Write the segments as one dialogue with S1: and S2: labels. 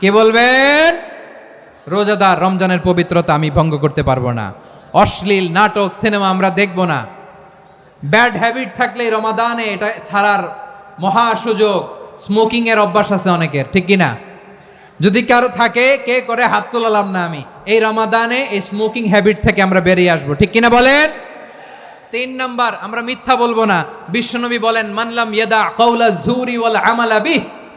S1: কে বলবেন? রোজাদার রমজানের পবিত্রতা আমি ভঙ্গ করতে পারব না। অশ্লীল নাটক, সিনেমা আমরা দেখব না। ব্যাড হ্যাবিট থাকলে রমাদানে এটা ছাড়ার মহা সুযোগ। স্মোকিং এর অভ্যাস আছে অনেকের, ঠিক কি না? যদি কারও থাকে, কে করে হাত তোলালাম না আমি? এই রমাদানে এই স্মোকিং হ্যাবিট থেকে আমরা বেরিয়ে আসব, ঠিক কিনা বলেন? তিন নাম্বার, আমরা মিথ্যা বলব না। বিশ্বনবী বলেন মানলাম ইয়াদা কওলা জুরি ওয়াল আমালা বিহ।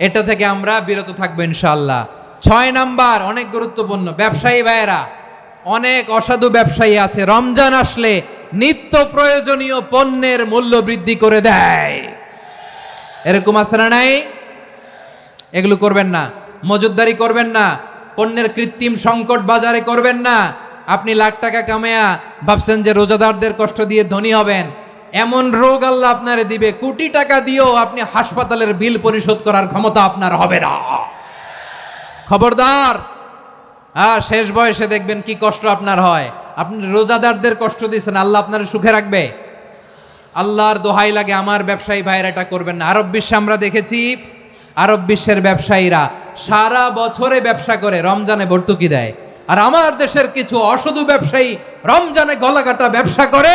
S1: এটা থেকে আমরা বিরত থাকব ইনশাআল্লাহ। ছয় নাম্বার, অনেক গুরুত্বপূর্ণ, ব্যবসায়ী ভাইয়েরা, অনেক অসাধু ব্যবসায়ী আছে। রমজান আসলে নিত্য প্রয়োজনীয় পণ্যের মূল্য বৃদ্ধি করে দেয়। এরকম আছে না নাই? এগুলো করবেন না। মজুদদারি করবেন না। পণ্যের কৃত্রিম সংকট বাজারে করবেন না। আপনি লাখ টাকা কামায়া ভাবছেন যে রোজাদারদের কষ্ট দিয়ে ধনী হবেন। এমন রোগ আল্লাহ আপনারে দিবে, কোটি টাকা দিয়েও আপনি হাসপাতালের বিল পরিশোধ করার ক্ষমতা আপনার হবে না। খবরদার হ্যাঁ শেষ বয়সে দেখবেন কি কষ্ট আপনার হয়। আপনি রোজাদারদের কষ্ট দিয়েছেন, আল্লাহ আপনার সুখে রাখবে। আল্লাহর দোহাই লাগে, আমার ব্যবসায়ী ভাইয়েরা এটা করবেন না। আরব বিশ্বে আমরা দেখেছি, আরব বিশ্বের ব্যবসায়ীরা সারা বছরে ব্যবসা করে, রমজানে ভর্তুকি দেয়। আর আমার দেশের কিছু অসাধু ব্যবসায়ী রমজানে গলাকাটা ব্যবসা করে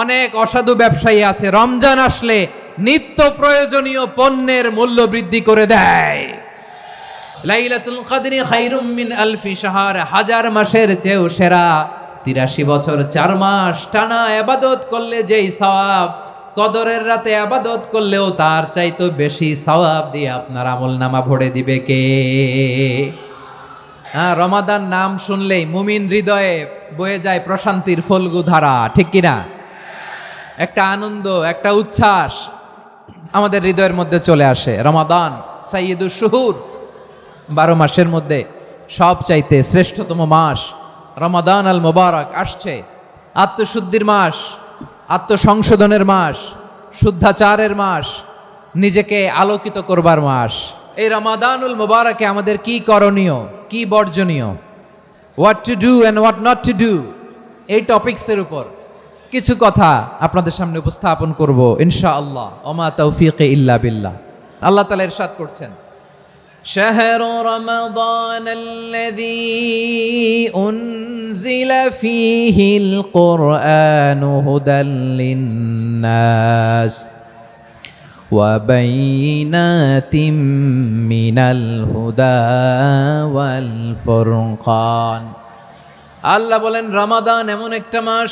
S1: অনেক অসাধু ব্যবসায়ী আছে। রমজান আসলে নিত্য প্রয়োজনীয় পণ্যের মূল্য বৃদ্ধি করে দেয়। লাইলাতুল কদরি খাইরুম আলফি শাহর, হাজার মাসের চেয়েও সেরা। তিরাশি বছর, চার মাস টানা আবাদত করলে যেই সওয়াব, কদরের রাতে আবাদত করলেও তার চাইতো বেশি সওয়াব দিয়ে আপনার আমল নামা ভরে দিবে কে? হ্যাঁ রমাদান নাম শুনলেই মুমিন হৃদয়ে বয়ে যায় প্রশান্তির ফলগু ধারা, ঠিক কিনা? একটা আনন্দ, একটা উচ্ছ্বাস আমাদের হৃদয়ের মধ্যে চলে আসে। রমাদান সাইয়দুর শুহুর। বারো মাসের মধ্যে সব চাইতে শ্রেষ্ঠতম মাস রমাদান আল মোবারক আসছে। আত্মশুদ্ধির মাস, আত্মসংশোধনের মাস, শুদ্ধাচারের মাস, নিজেকে আলোকিত করবার মাস। এই রমাদানুল মোবারকে আমাদের কি করণীয়, কি বর্জনীয়? What to do and what not to do এই টপিক্সের উপর। কিছু কথা আপনাদের সামনে উপস্থাপন করব ইনশা আল্লাহ ওমা তৌফিকে ইল্লা বিল্লাহ আল্লাহ তালা ইরশাদ করছেন شهر رمضان الذي أنزل فيه القرآن هدى للناس وبينات من الهدى والفرقان আল্লাহ বলেন রমাদান এমন একটা মাস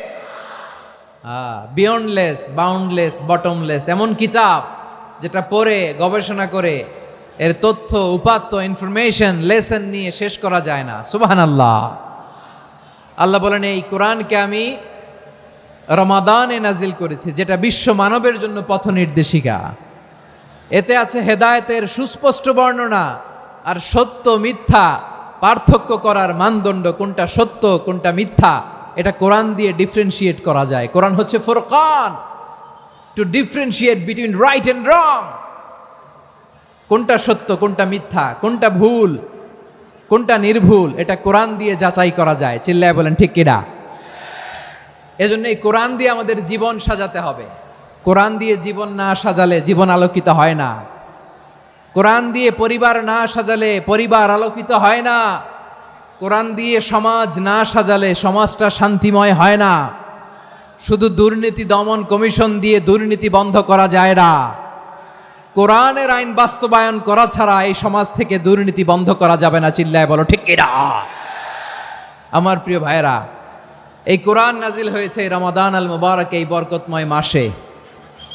S1: বিয়ন্ডলেস বাউন্ডলেস বটমলেস এমন কিতাব যেটা পড়ে, গবেষণা করে, এর তথ্য, উপাত্ত ইনফরমেশন লেসন নিয়ে শেষ করা যায় না। সুবাহান আল্লাহ আল্লাহ বলেন, এই কোরআনকে আমি রমাদানে নাজিল করেছি, যেটা বিশ্ব মানবের জন্য পথ নির্দেশিকা। এতে আছে হেদায়েতের সুস্পষ্ট বর্ণনা আর সত্য মিথ্যা পার্থক্য করার মানদণ্ড, কোনটা সত্য, কোনটা মিথ্যা। এটা কোরআন দিয়ে ডিফারেন্সিয়েট করা যায়। কোরআন হচ্ছে Furqan. To differentiate between right and wrong কোনটা সত্য, কোনটা মিথ্যা, কোনটা ভুল, কোনটা নির্ভুল, এটা কোরআন দিয়ে যাচাই করা যায়। চিল্লায় বলেন, ঠিক কিনা? এজন্য এই কোরআন দিয়ে আমাদের জীবন সাজাতে হবে। কোরআন দিয়ে জীবন না সাজালে জীবন আলোকিত হয় না। কোরআন দিয়ে পরিবার না সাজালে পরিবার আলোকিত হয় না। কোরআন দিয়ে সমাজ না সাজালে সমাজটা শান্তিময় হয় না। শুধু দুর্নীতি দমন কমিশন দিয়ে দুর্নীতি বন্ধ করা যায় না। কোরআনের আইন বাস্তবায়ন করা ছাড়া এই সমাজ থেকে দুর্নীতি বন্ধ করা যাবে না, চিল্লায় বলো, ঠিক কিনা? আমার প্রিয় ভাইরা এই কোরআন নাজিল হয়েছে রমাদান আল মুবারক এই বরকতময় মাসে।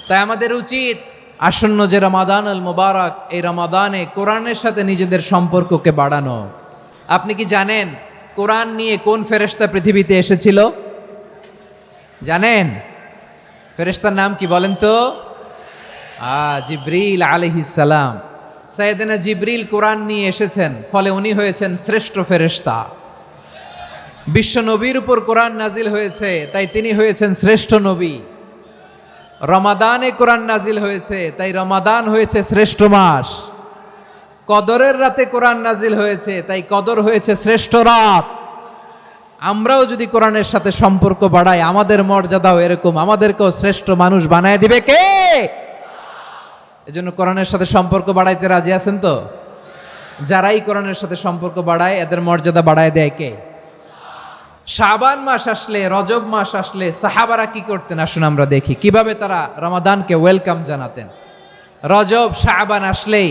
S1: তাই আমাদের উচিত আসন্ন যে রমাদান আল মুবারক, এই রমাদানে কোরআনের সাথে নিজেদের সম্পর্ককে বাড়ানো। আপনি কি জানেন কোরআন নিয়ে কোন ফেরেশতা পৃথিবীতে এসেছিল? জানেন? ফেরেশতার নাম কি বলেন তো? আ, জিব্রিল আলহিসাল্লাম সাইয়েদেনা জিব্রিল কোরআন নিয়ে এসেছেন, ফলে উনি হয়েছেন শ্রেষ্ঠ ফেরেশতা। বিশ্ব নবীর উপর কোরআন নাজিল হয়েছে, তাই তিনি হয়েছেন শ্রেষ্ঠ নবী। রমাদানে কোরআন নাজিল হয়েছে, তাই রমাদান হয়েছে শ্রেষ্ঠ মাস। কদরের রাতে কোরআন নাজিল হয়েছে, তাই কদর হয়েছে শ্রেষ্ঠ রাত। আমরাও যদি কোরআনের সাথে সম্পর্ক বাড়াই, আমাদের মর্যাদাও এরকম, আমাদেরকেও শ্রেষ্ঠ মানুষ বানায় দিবে কে? এজন্য কোরআনের সাথে সম্পর্ক বাড়াইতে রাজি আছেন তো? যারাই কোরআনের সাথে সম্পর্ক বাড়ায়, এদের মর্যাদা বাড়ায় দেয় কে? শাবান মাস আসলে, রজব মাস আসলে, সাহাবারা কি করতেন? আসুন আমরা দেখি। কীভাবে তারা রমাদানকে ওয়েলকাম জানাতেন? রজব, শাবান আসলেই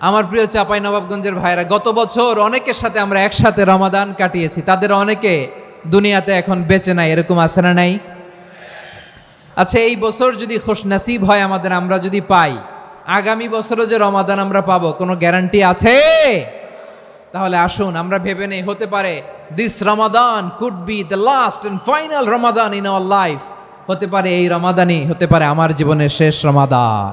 S1: আমার প্রিয় চাপাই নবাবগঞ্জের ভাইরা গত বছর অনেকের সাথে আমরা একসাথে রমাদান কাটিয়েছি। তাদের অনেকে দুনিয়াতে এখন বেঁচে নাই, এরকম আছে না নাই? আচ্ছা এই বছর যদি খোশ নাসিব হয় আমাদের, আমরা যদি পাই, আগামী বছরও যে রমাদান আমরা পাবো, কোনো গ্যারান্টি আছে? তাহলে আসুন, আমরা ভেবে নেই, হতে পারে this Ramadan could be the last and final Ramadan in our life হতে পারে এই রমাদানই, হতে পারে আমার জীবনের শেষ রমাদান।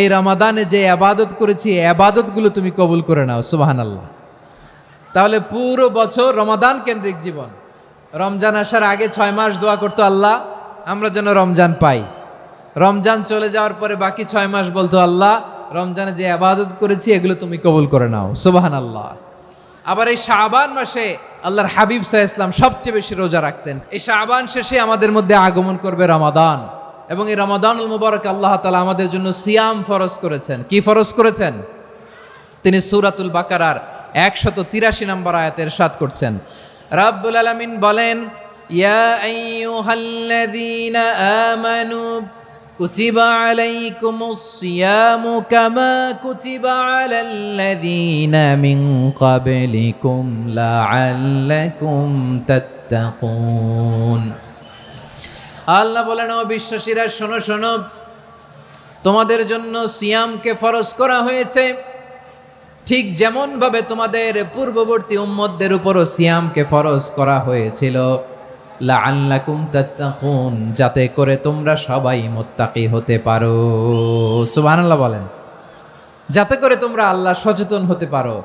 S1: এই রমাদানে যে আবাদত করেছি আবাদতগুলো তুমি কবুল করে নাও সুবাহান আল্লাহ তাহলে পুরো বছর রমাদান কেন্দ্রিক জীবন। রমজান আসার আগে ছয় মাস দোয়া করতো আল্লাহ, আমরা যেন রমজান পাই। রমজান চলে যাওয়ার পরে বাকি ছয় মাস বলতো আল্লাহ, রমজানে যে আবাদত করেছি, এগুলো তুমি কবুল করে নাও সুবাহান আল্লাহ আবার এই শাবান মাসে আল্লাহর হাবিব সাহা ইসলাম সবচেয়ে বেশি রোজা রাখতেন। এই শাবান শেষে আমাদের মধ্যে আগমন করবে রমাদান। এবং এই রমাদানুল মুবারক আল্লাহ তালা আমাদের জন্য সিয়াম ফরজ করেছেন। কি ফরজ করেছেন? তিনি সুরাতুল বাকারার একশত তিরাশি নম্বর আয়াতের সাত করছেন। রাব্বুল আলামিন বলেন, ইয়া আল্লাহ বলেন, ও বিশ্বাসীরা, শোনো শোনো। তোমাদের জন্য সিয়ামকে ফরজ করা হয়েছে। ঠিক যেমনভাবে তোমাদের পূর্ববর্তী উম্মতদের উপরও সিয়ামকে ফরজ করা হয়েছিল। তাত্তাকুন, যাতে করে তোমরা সবাই মোত্তাকি হতে পারো। সুবহানাল্লাহ বলেন। যাতে করে তোমরা আল্লাহ সচেতন হতে পারো।